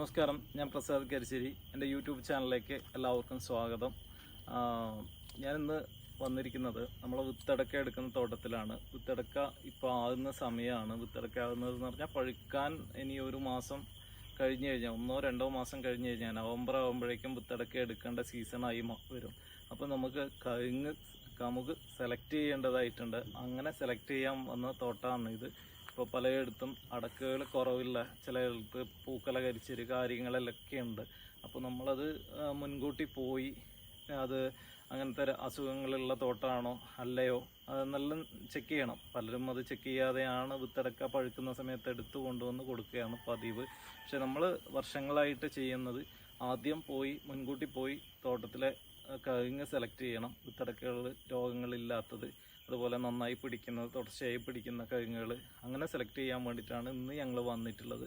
നമസ്കാരം ഞാൻ പ്രസാദ് കരിശ്ശേരി എന്റെ യൂട്യൂബ് ചാനലിലേക്ക് എല്ലാവർക്കും സ്വാഗതം. ഞാനിന്ന് വന്നിരിക്കുന്നത് നമ്മളെ വിത്തടക്ക എടുക്കുന്ന തോട്ടത്തിലാണ്. വിത്തടക്ക ഇപ്പോൾ ആകുന്ന സമയമാണ് വിത്തടക്ക ആകുന്നത് എന്ന് പറഞ്ഞാൽ പഴുക്കാൻ ഇനി ഒരു മാസം കഴിഞ്ഞ് കഴിഞ്ഞാൽ ഒന്നോ രണ്ടോ മാസം കഴിഞ്ഞ് കഴിഞ്ഞാൽ നവംബർ ആകുമ്പോഴേക്കും വിത്തടക്ക എടുക്കേണ്ട സീസണായി വരും. അപ്പോൾ നമുക്ക് കഴുങ്ങ് കമുക് സെലക്ട് ചെയ്യേണ്ടതായിട്ടുണ്ട്. അങ്ങനെ സെലക്ട് ചെയ്യാൻ വന്ന തോട്ടമാണ് ഇത്. ഇപ്പോൾ പലയിടത്തും അടക്കുകൾ കുറവില്ല ചിലയിടത്ത് പൂക്കല കരിച്ചൊരു കാര്യങ്ങളിലൊക്കെ ഉണ്ട് അപ്പോൾ നമ്മളത് മുൻകൂട്ടി പോയി അത് അങ്ങനത്തെ അസുഖങ്ങളുള്ള തോട്ടാണോ അല്ലയോ അതെന്നെല്ലാം ചെക്ക് ചെയ്യണം. പലരും അത് ചെക്ക് ചെയ്യാതെയാണ് വിത്തടക്ക പഴുക്കുന്ന സമയത്ത് എടുത്തു കൊണ്ടുവന്ന് കൊടുക്കുകയാണ് പതിവ്. പക്ഷെ നമ്മൾ വർഷങ്ങളായിട്ട് ചെയ്യുന്നത് ആദ്യം പോയി മുൻകൂട്ടി പോയി തോട്ടത്തിലെ കഴിഞ്ഞ് സെലക്ട് ചെയ്യണം. വിത്തടക്കകൾ രോഗങ്ങളില്ലാത്തത്. അതുപോലെ നന്നായി പിടിക്കുന്നത് തുടർച്ചയായി പിടിക്കുന്ന കഴുങ്ങുകൾ അങ്ങനെ സെലക്ട് ചെയ്യാൻ വേണ്ടിയിട്ടാണ് ഇന്ന് ഞങ്ങൾ വന്നിട്ടുള്ളത്.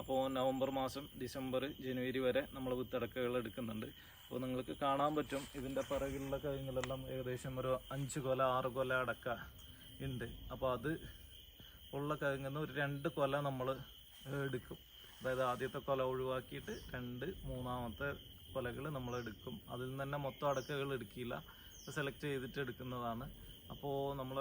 അപ്പോൾ നവംബർ മാസം ഡിസംബർ ജനുവരി വരെ നമ്മൾ വിത്തടക്കകൾ എടുക്കുന്നുണ്ട്. അപ്പോൾ നിങ്ങൾക്ക് കാണാൻ പറ്റും ഇതിന്റെ പിറകിലുള്ള കഴുങ്ങുകളെല്ലാം ഏകദേശം ഒരു അഞ്ച് കൊല ആറ് കൊല അടക്ക ഉണ്ട്. അപ്പോൾ അത് ഉള്ള കഴുങ്ങുന്ന ഒരു രണ്ട് കൊല നമ്മൾ എടുക്കും. അതായത് ആദ്യത്തെ കൊല ഒഴിവാക്കിയിട്ട് രണ്ട് മൂന്നാമത്തെ കൊലകൾ നമ്മൾ എടുക്കും. അതിൽ നിന്ന് തന്നെ മൊത്തം അടക്കകൾ എടുക്കില്ല. സെലക്ട് ചെയ്തിട്ട് എടുക്കുന്നതാണ്. അപ്പോൾ നമ്മൾ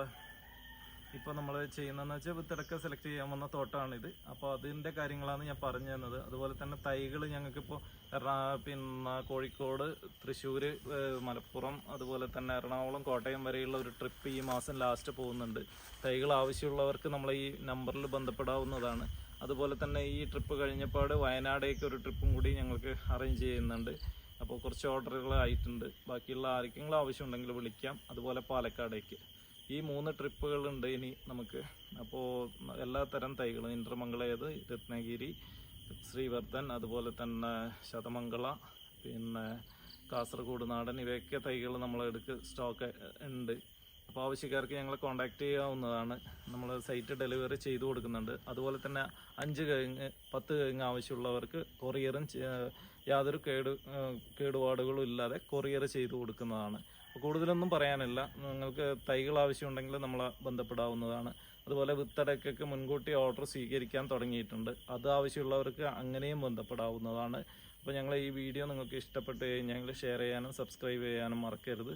ഇപ്പോൾ നമ്മൾ ചെയ്യുന്നതെന്ന് വെച്ചാൽ വിത്തിടക്ക സെലക്ട് ചെയ്യാൻ വന്ന തോട്ടമാണിത് അപ്പോൾ അതിന്റെ കാര്യങ്ങളാണ് ഞാൻ പറഞ്ഞു തന്നത്. അതുപോലെ തന്നെ തൈകൾ ഞങ്ങൾക്കിപ്പോൾ എറണാ പിന്നെ കോഴിക്കോട് തൃശ്ശൂർ മലപ്പുറം അതുപോലെ തന്നെ എറണാകുളം കോട്ടയം വരെയുള്ള ഒരു ട്രിപ്പ് ഈ മാസം ലാസ്റ്റ് പോകുന്നുണ്ട്. തൈകൾ ആവശ്യമുള്ളവർക്ക് നമ്മൾ ഈ നമ്പറിൽ ബന്ധപ്പെടാവുന്നതാണ്. അതുപോലെ തന്നെ ഈ ട്രിപ്പ് കഴിഞ്ഞപ്പാട് വയനാടേക്ക് ഒരു ട്രിപ്പും കൂടി ഞങ്ങൾക്ക് അറേഞ്ച് ചെയ്യുന്നുണ്ട്. അപ്പോൾ കുറച്ച് ഓർഡറുകൾ ആയിട്ടുണ്ട്. ബാക്കിയുള്ള ആർക്കെങ്കിലും ആവശ്യമുണ്ടെങ്കിൽ വിളിക്കാം. അതുപോലെ പാലക്കാടേക്ക്. ഈ മൂന്ന് ട്രിപ്പുകളുണ്ട് ഇനി നമുക്ക്. അപ്പോൾ എല്ലാ തരം തൈകളും. ഇന്ദ്രമംഗളേത് രത്നഗിരി ശ്രീവർദ്ധൻ അതുപോലെ തന്നെ ശതമംഗള പിന്നെ കാസർഗോഡ് നാടൻ. ഇവയൊക്കെ തൈകൾ നമ്മളെടുക്ക് സ്റ്റോക്ക് ഉണ്ട്. അപ്പോൾ ആവശ്യക്കാർക്ക് ഞങ്ങളെ കോൺടാക്റ്റ് ചെയ്യാവുന്നതാണ്. നമ്മൾ സൈറ്റ് ഡെലിവറി ചെയ്തു കൊടുക്കുന്നുണ്ട്. അതുപോലെ തന്നെ അഞ്ച് കഴിഞ്ഞ് പത്ത് കഴിഞ്ഞ് ആവശ്യമുള്ളവർക്ക് കൊറിയറും യാതൊരു കേട് കേടുപാടുകളും ഇല്ലാതെ കൊറിയർ ചെയ്തു കൊടുക്കുന്നതാണ്. കൂടുതലൊന്നും പറയാനില്ല. നിങ്ങൾക്ക് തൈകൾ ആവശ്യമുണ്ടെങ്കിൽ നമ്മൾ ബന്ധപ്പെടാവുന്നതാണ്. അതുപോലെ വിത്തടക്കൊക്കെ മുൻകൂട്ടി ഓർഡർ സ്വീകരിക്കാൻ തുടങ്ങിയിട്ടുണ്ട്. അത് ആവശ്യമുള്ളവർക്ക് അങ്ങനെയും ബന്ധപ്പെടാവുന്നതാണ്. അപ്പോൾ ഞങ്ങൾ ഈ വീഡിയോ നിങ്ങൾക്ക് ഇഷ്ടപ്പെട്ട് കഴിഞ്ഞാൽ ഷെയർ ചെയ്യാനും സബ്സ്ക്രൈബ് ചെയ്യാനും മറക്കരുത്.